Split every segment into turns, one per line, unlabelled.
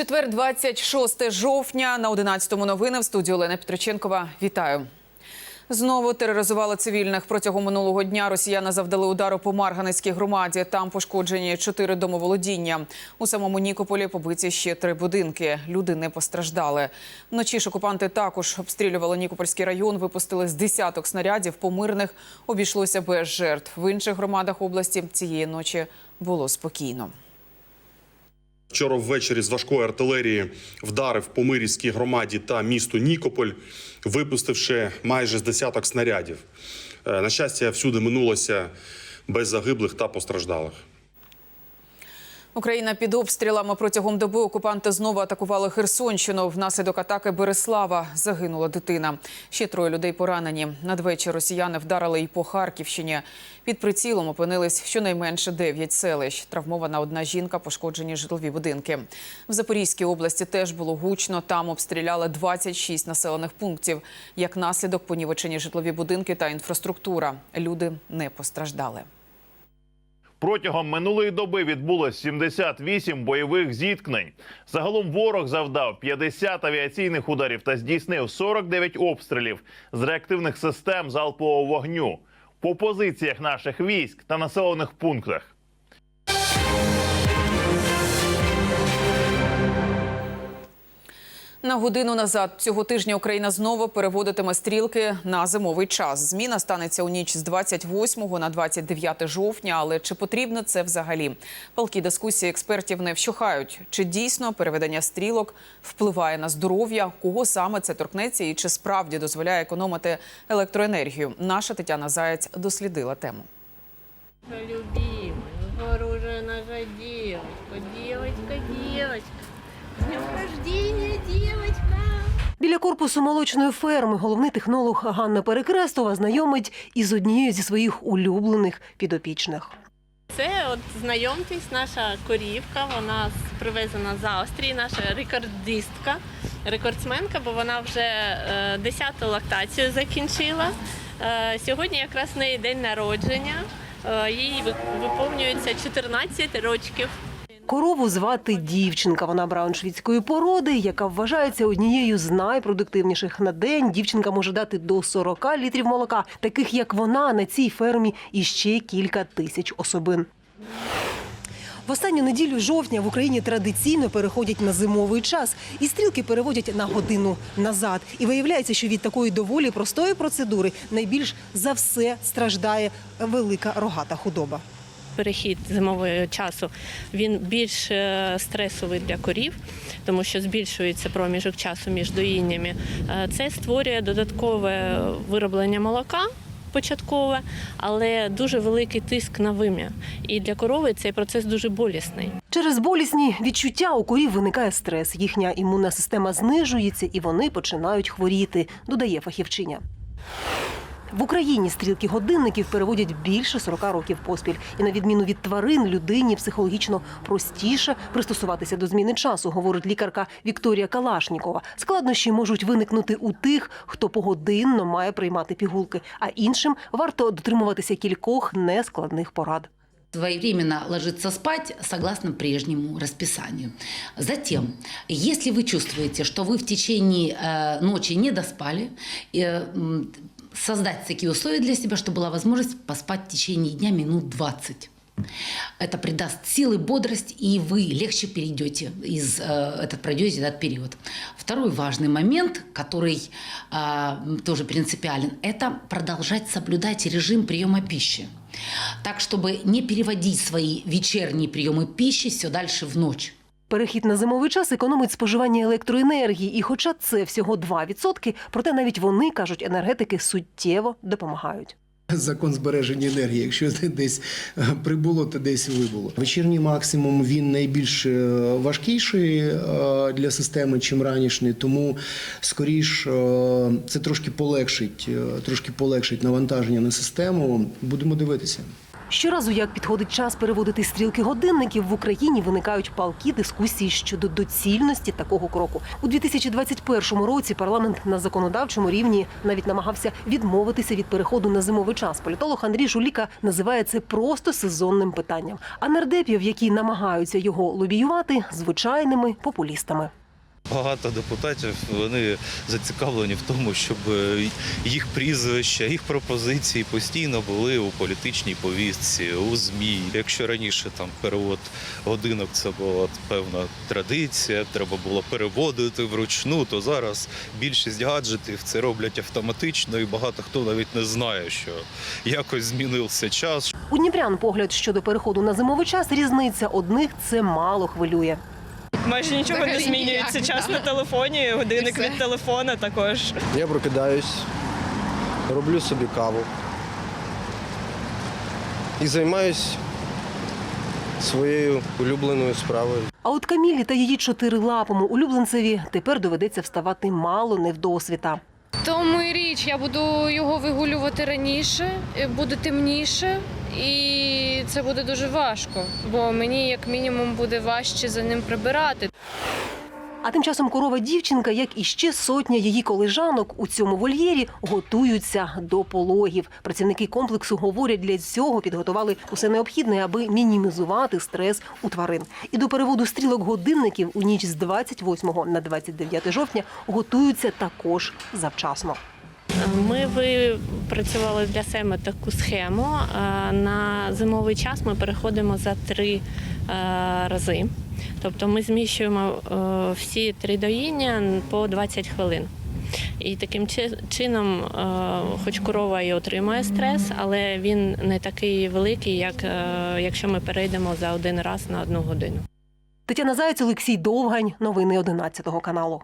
Четвер, 26 жовтня на 11-му новини в студії Олена Петриченкова. Вітаю. Знову тероризували цивільних. Протягом минулого дня росіяни завдали удару по Марганецькій громаді. Там пошкоджені чотири домоволодіння. У самому Нікополі побиті ще три будинки. Люди не постраждали. Вночі ж окупанти також обстрілювали Нікопольський район. Випустили з десяток снарядів. По мирних обійшлося без жертв. В інших громадах області цієї ночі було спокійно.
Вчора ввечері з важкої артилерії вдарив по Мирівській громаді та місту Нікополь, випустивши майже з десяток снарядів. Е, На щастя, всюди минулося без загиблих та постраждалих.
Україна під обстрілами протягом доби окупанти знову атакували Херсонщину. Внаслідок атаки Береслава загинула дитина. Ще троє людей поранені. Надвечір росіяни вдарили і по Харківщині. Під прицілом опинились щонайменше дев'ять селищ. Травмована одна жінка, пошкоджені житлові будинки. В Запорізькій області теж було гучно. Там обстріляли 26 населених пунктів. Як наслідок понівечені житлові будинки та інфраструктура. Люди не постраждали.
Протягом минулої доби відбулось 78 бойових зіткнень. Загалом ворог завдав 50 авіаційних ударів та здійснив 49 обстрілів з реактивних систем залпового вогню по позиціях наших військ та населених пунктах.
На годину назад цього тижня Україна знову переводитиме стрілки на зимовий час. Зміна станеться у ніч з 28 на 29 жовтня. Але чи потрібно це взагалі? Палкі дискусії експертів не вщухають. Чи дійсно переведення стрілок впливає на здоров'я? Кого саме це торкнеться і чи справді дозволяє економити електроенергію? Наша Тетяна Заєць дослідила тему.
Наша девочка, девочка, девочка. С днем рождения, девочка!
Біля корпусу молочної ферми головний технолог Ганна Перекрестова знайомить із однією зі своїх улюблених підопічних.
Це от знайомтесь, наша корівка. Вона привезена з Австрії, наша рекордистка, рекордсменка, бо вона вже е, 10-ту лактацію закінчила. Е, сьогодні якраз в неї день народження. Е, їй виповнюється 14 років.
Корову звати дівчинка. Вона брауншвіцької породи, яка вважається однією з найпродуктивніших на день. Дівчинка може дати до 40 літрів молока, таких як вона на цій фермі і ще кілька тисяч особин. В останню неділю жовтня в Україні традиційно переходять на зимовий час, і стрілки переводять на годину назад. І виявляється, що від такої доволі простої процедури найбільш за все страждає велика рогата худоба.
Перехід зимового часу він більш е, стресовий для корів, тому що збільшується проміжок часу між доїннями. Е, Це створює додаткове вироблення молока. Початкове, але дуже великий тиск на вим'я. І для корови цей процес дуже болісний.
Через болісні відчуття у корів виникає стрес. Їхня імунна система знижується і вони починають хворіти, додає фахівчиня. В Україні стрілки годинників переводять більше 40 років поспіль. І на відміну від тварин, людині психологічно простіше пристосуватися до зміни часу, говорить лікарка Вікторія Калашнікова. Складнощі можуть виникнути у тих, хто погодинно має приймати пігулки, а іншим варто дотримуватися кількох нескладних порад.
своевременно ложиться спать согласно прежнему расписанию. Затем, если вы чувствуете, что вы в течение э, ночи не доспали, э, м, создать такие условия для себя, чтобы была возможность поспать в течение дня минут 20. Это придаст силы, бодрость, и вы легче перейдете из, э, этот, пройдете этот период. Второй важный момент, который э, тоже принципиален, это продолжать соблюдать режим приема пищи. Так, чтобы не переводить свои вечерние приемы пищи все дальше в ночь.
Перехід на зимовий час економить споживання електроенергії, і хоча це всього 2%, проте навіть вони кажуть, енергетики суттєво допомагають.
Закон збереження енергії. Якщо десь е, прибуло, то десь вибуло. Вечірній максимум він найбільш е, важкіший е, для системи, чим ранішній. Тому скоріш це трошки полегшить, трошки полегшить навантаження на систему. Будемо дивитися.
Щоразу, як підходить час переводити стрілки годинників, в Україні виникають палкі дискусії щодо доцільності такого кроку. У 2021 році парламент на законодавчому рівні навіть намагався відмовитися від переходу на зимовий час. Політолог Андрій Жуліка називає це просто сезонним питанням. А нардепів, які намагаються його лобіювати, звичайними популістами.
Багато депутатів вони зацікавлені в тому, щоб е, їх прізвища, їх пропозиції постійно були у політичній повістці, у змі. Якщо раніше там перевод годинок це була певна традиція, треба було переводити вручну, то зараз більшість гаджетів це роблять автоматично, і багато хто навіть не знає, що якось змінився час,
У Дніпрян погляд щодо переходу на зимовий час різниця одних це мало хвилює.
Майже нічого не змінюється.
ніяк,
Час
да.
на телефоні, годинник від телефона також.
Я прокидаюсь, роблю собі каву і займаюсь своєю улюбленою справою.
А от Камілі та її чотирилапому улюбленцеві тепер доведеться вставати мало не вдосвіта.
Тому і річ, я буду його вигулювати раніше, е, буде темніше, і це буде дуже важко, бо мені як мінімум буде важче за ним прибирати.
А тим часом корова дівчинка, як і ще сотня її колежанок у цьому вольєрі, готуються до пологів. Працівники комплексу говорять, для цього підготували усе необхідне, аби мінімізувати стрес у тварин. І до переводу стрілок годинників у ніч з 28 на 29 жовтня готуються також завчасно.
Ми випрацювали для себе таку схему. Е, На зимовий час ми переходимо за три е, рази. Тобто ми зміщуємо е, всі три доїння по 20 хвилин. І таким чином, хоч корова і отримує стрес, але він не такий великий, як якщо ми перейдемо за один раз на одну годину.
Тетяна Заяць, Олексій Довгань. Новини 11 каналу.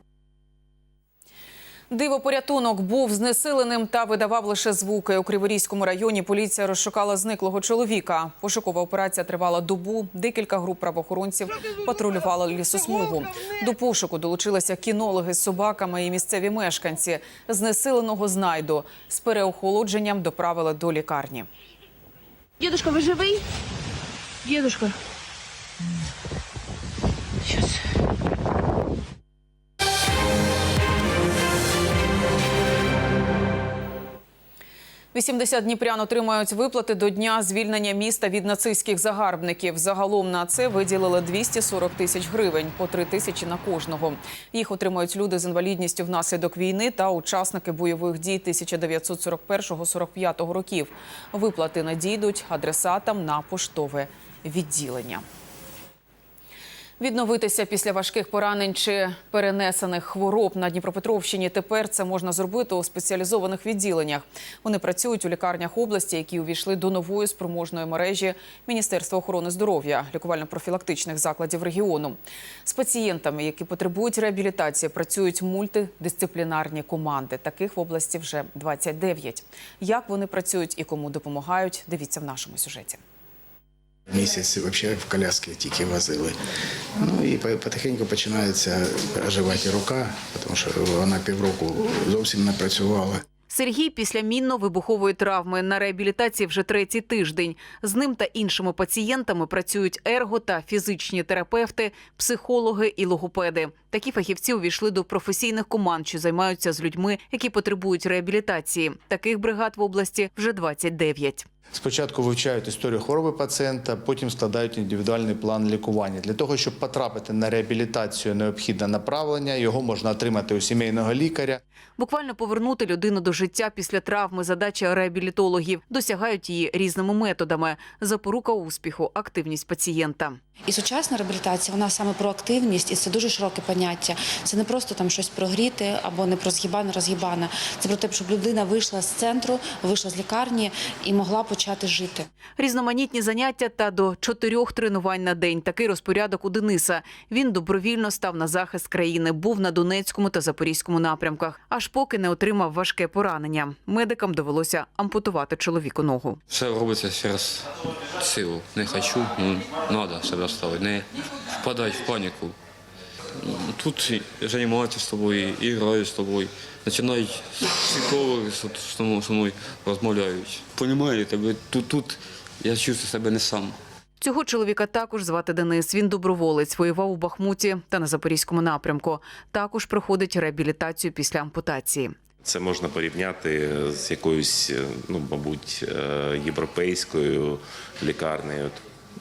Диво-порятунок був знесиленим та видавав лише звуки. У Криворізькому районі поліція розшукала зниклого чоловіка. Пошукова операція тривала добу. Декілька груп правоохоронців патрулювали лісосмугу. До пошуку долучилися кінологи з собаками і місцеві мешканці. Знесиленого знайду з переохолодженням доправили до лікарні.
Дедушка, вы живый? Дедушка. Сейчас.
80 дніпрян отримають виплати до дня звільнення міста від нацистських загарбників. Загалом на це виділили 240 тисяч гривень, по 3 тисячі на кожного. Їх отримають люди з інвалідністю внаслідок війни та учасники бойових дій 1941-45 років. Виплати надійдуть адресатам на поштове відділення. Відновитися після важких поранень чи перенесених хвороб на Дніпропетровщині тепер це можна зробити у спеціалізованих відділеннях. Вони працюють у лікарнях області, які увійшли до нової спроможної мережі Міністерства охорони здоров'я, лікувально-профілактичних закладів регіону. З пацієнтами, які потребують реабілітації, працюють мультидисциплінарні команди. Таких в області вже 29. Як вони працюють і кому допомагають, дивіться в нашому сюжеті.
Місяць взагалі в коляски тільки возили. Ну і по- потихеньку починається оживати рука, тому що вона півроку зовсім не працювала.
Сергій після мінно-вибухової травми на реабілітації вже третій тиждень. З ним та іншими пацієнтами працюють ерго та фізичні терапевти, психологи і логопеди. Такі фахівці увійшли до професійних команд, що займаються з людьми, які потребують реабілітації. Таких бригад в області вже 29.
Спочатку вивчають історію хвороби пацієнта, потім складають індивідуальний план лікування. Для того, щоб потрапити на реабілітацію, необхідне направлення. Його можна отримати у сімейного лікаря.
Буквально повернути людину до життя після травми задача реабілітологів досягають її різними методами. Запорука успіху активність пацієнта.
І сучасна реабілітація вона саме про активність, і це дуже широке поняття. Це не просто там щось прогріти або не про згибане, розгибане. Це про те, щоб людина вийшла з центру, вийшла з лікарні і могла почати жити.
Різноманітні заняття та до чотирьох тренувань на день. Такий розпорядок у Дениса. Він добровільно став на захист країни, був на Донецькому та Запорізькому напрямках, аж поки не отримав важке поранення. Медикам довелося ампутувати чоловіку ногу.
Все робиться через силу. Не хочу, ну треба себе ставити. Не впадати в паніку. Тут займаються з тобою, і грають з тобою. Починають психологи з мною розмовляють. Понімаю тебе, тут, тут я чувствую себе не сам.
Цього чоловіка також звати Денис. Він доброволець, воював у Бахмуті та на Запорізькому напрямку. Також проходить реабілітацію після ампутації.
Це можна порівняти з якоюсь, е, ну, мабуть, е, європейською лікарнею.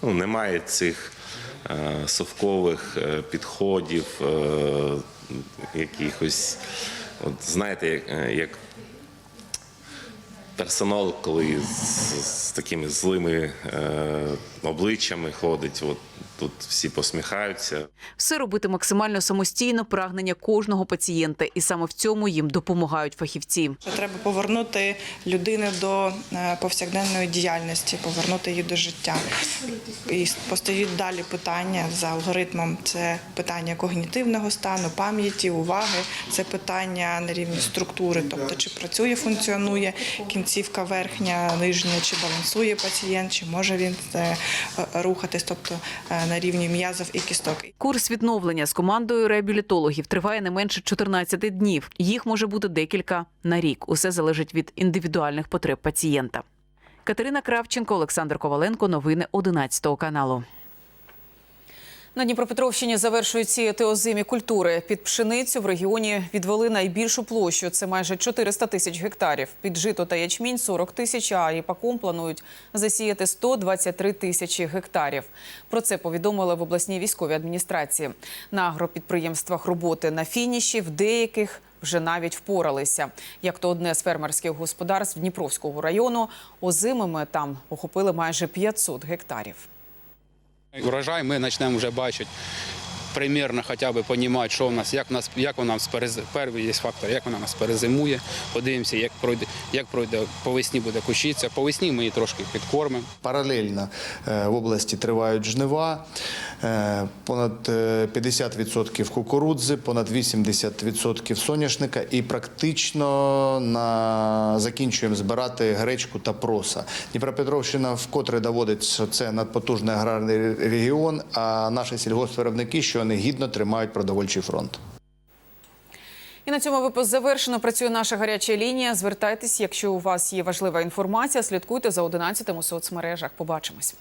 Ну, немає цих е, совкових е, підходів, е, якихось, от знаєте, як, персонал, коли з, з такими злими обличчями ходить, от тут всі посміхаються.
Все робити максимально самостійно прагнення кожного пацієнта, і саме в цьому їм допомагають фахівці.
Треба повернути людину до е, повсякденної діяльності, повернути її до життя. І постають далі питання за алгоритмом. Це питання когнітивного стану, пам'яті, уваги, це питання на рівні структури, тобто чи працює, функціонує кінцівка верхня, нижня, чи балансує пацієнт, чи може він е, е, рухатись, тобто е, на рівні м'язів і кісток.
Курс відновлення з командою реабілітологів триває не менше 14 днів. Їх може бути декілька на рік. Усе залежить від індивідуальних потреб пацієнта. Катерина Кравченко, Олександр Коваленко. Новини 11 каналу. На Дніпропетровщині завершують сіяти озимі культури. Під пшеницю в регіоні відвели найбільшу площу. Це майже 400 тисяч гектарів. Під жито та ячмінь 40 тисяч, а ріпаком планують засіяти 123 тисячі гектарів. Про це повідомили в обласній військовій адміністрації. На агропідприємствах роботи на фініші в деяких вже навіть впоралися. Як то одне з фермерських господарств Дніпровського району озимими там охопили майже 500 гектарів.
Урожай ми почнемо вже бачити. Примірно хоча б розуміти, що в нас, як нас, як вона нас перез... перший фактор, як вона нас перезимує. Подивимося, як пройде, як пройде по весні буде кущиця. По весні ми її трошки підкормимо.
Паралельно е, в області тривають жнива. Е, Понад е, 50% кукурудзи, понад 80% соняшника і практично на... закінчуємо збирати гречку та проса. Дніпропетровщина вкотре доводить, що це надпотужний аграрний регіон, а наші сільгоспвиробники, що вони гідно тримають продовольчий фронт.
І на цьому випуск завершено. Працює наша гаряча лінія. Звертайтесь, якщо у вас є важлива інформація. Слідкуйте за 11 у соцмережах. Побачимось.